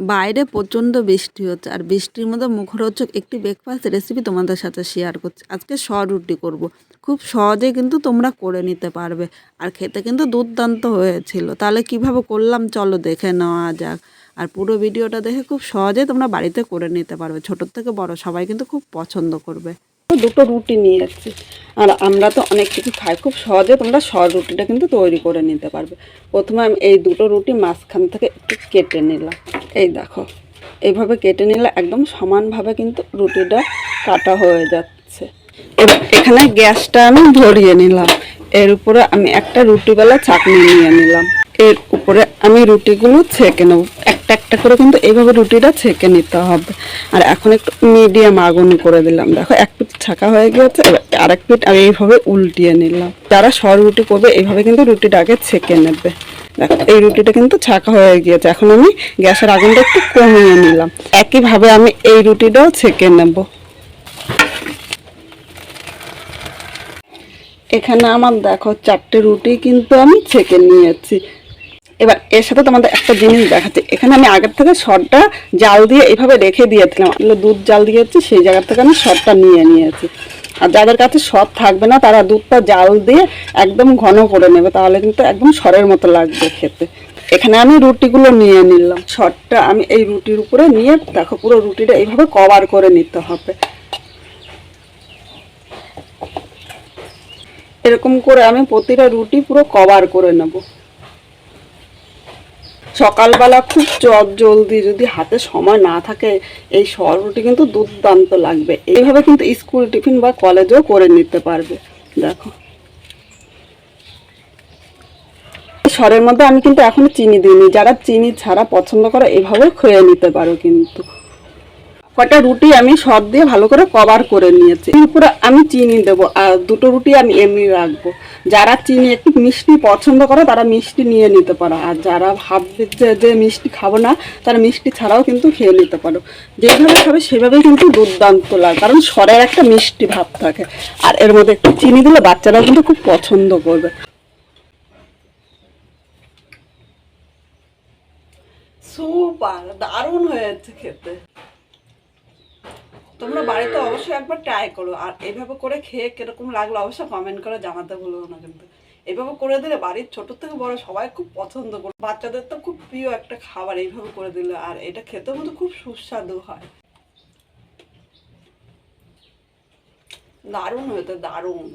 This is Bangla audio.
বাইরে প্রচণ্ড বৃষ্টি হচ্ছে। আর বৃষ্টির মধ্যে মুখরোচক একটি ব্রেকফাস্ট রেসিপি তোমাদের সাথে শেয়ার করছি। আজকে স রুটি করব। খুব সহজে কিন্তু তোমরা করে নিতে পারবে। আর খেতে কিন্তু দুর্দান্ত হয়েছিল। তাহলে কীভাবে করলাম চলো দেখে নেওয়া যাক। আর পুরো ভিডিওটা দেখে খুব সহজে তোমরা বাড়িতে করে নিতে পারবে। ছোটোর থেকে বড় সবাই কিন্তু খুব পছন্দ করবে। দুটো রুটি নিয়ে যাচ্ছি। আর আমরা তো অনেক কিছু খাই। খুব সহজে তোমরা সহজ রুটিটা কিন্তু তৈরি করে নিতে পারবে। প্রথমে আমি এই দুটো রুটি মাঝখান থেকে একটু কেটে নিলাম। এই দেখো এইভাবে কেটে নিলে একদম সমানভাবে কিন্তু রুটিটা কাটা হয়ে যাচ্ছে। এবার এখানে গ্যাসটা আমি ধরিয়ে নিলাম। এর উপরে আমি একটা রুটিবেলা চাটনি নিয়ে নিলাম। এর উপরে আমি রুটিগুলো ছেঁকে নেব। একটা একটা করে কিন্তু এইভাবে রুটিটা ছেঁকে নিতে হবে। আর এখন একটু মিডিয়াম আগুন করে দিলাম। দেখো, এক পিঠ ছাকা হয়ে গিয়েছে আর এক পিঠ আমি এইভাবে উল্টিয়ে নিলাম। যারা সর রুটি করবে, এইভাবে কিন্তু রুটিটা আগে ছেঁকে নেবে। দেখো, এই রুটিটা কিন্তু ছাকা হয়ে গিয়েছে। এখন আমি গ্যাসের আগুনটা একটু কমিয়ে নিলাম। একইভাবে আমি এই রুটিটাও ছেঁকে নেব। এখানে আমার দেখো চারটে রুটি কিন্তু আমি ছেঁকে নিয়েছি। এবার, এর সাথে তোমাদের একটা জিনিস দেখাচ্ছি। এখানে আমি আগের থেকে শটটা জাল দিয়ে এইভাবে রেখে দিয়েছিলাম। আসলে দুধ জাল দিয়েছি, সেই জায়গার থেকে আমি শটটা নিয়ে নিয়েছি। আর যাদের কাছে সর থাকবে না, তারা দুধটা জাল দিয়ে একদম ঘন করে নেবে, তাহলে কিন্তু একদম সরের মতো লাগবে খেতে। এখানে আমি রুটিগুলো নিয়ে নিলাম। শটটা আমি এই রুটির উপরে নিয়ে, দেখো পুরো রুটিটা এইভাবে কভার করে নিতে হবে। এরকম করে আমি প্রতিটা রুটি পুরো কভার করে নেব। সকালবেলা খুব চট জলদি, যদি হাতে সময় না থাকে, এই শরবটি কিন্তু দুর্দান্ত লাগবে। এইভাবে কিন্তু স্কুল টিফিন বা কলেজেও করে নিতে পারবে। দেখো। সরের মধ্যে আমি কিন্তু এখনও চিনি দিইনি। যারা চিনি ছাড়া পছন্দ করে এভাবে খেয়ে নিতে পারো কিন্তু। কটা রুটি আমি সব দিয়ে ভালো করে কভার করে নিয়েছি। এরপরে আমি চিনি দেবো, আর দুটো রুটি আমি এমনি রাখব। যারা চিনি একটু মিষ্টি পছন্দ করে, তারা মিষ্টি নিয়ে নিতে পারো। আর যারা ভাববে যে যে মিষ্টি খাব না, তারা মিষ্টি ছাড়াও কিন্তু খেয়ে নিতে পারো। যেভাবে খাবে, সেভাবেই কিন্তু দুর্দান্ত লাগে, কারণ স্বরের একটা মিষ্টি ভাব থাকে। আর এর মধ্যে একটু চিনি দিলে বাচ্চারাও কিন্তু খুব পছন্দ করবে। সুপার দারুণ হয়েছে খেতে। তোমরা বাড়িতে অবশ্যই একবার ট্রাই করো। আর এভাবে করে খেয়ে কীরকম লাগল অবশ্যই কমেন্ট করে জানাতে ভুলো না কিন্তু। এভাবে করে দিলে বাড়ির ছোট থেকে বড় সবাই খুব পছন্দ করে বাচ্চাদের তো খুব প্রিয় একটা খাবার এইভাবে করে দিলে। আর এটা খেতেও কিন্তু খুব সুস্বাদু হয়। দারুণ হয়েছে, দারুণ।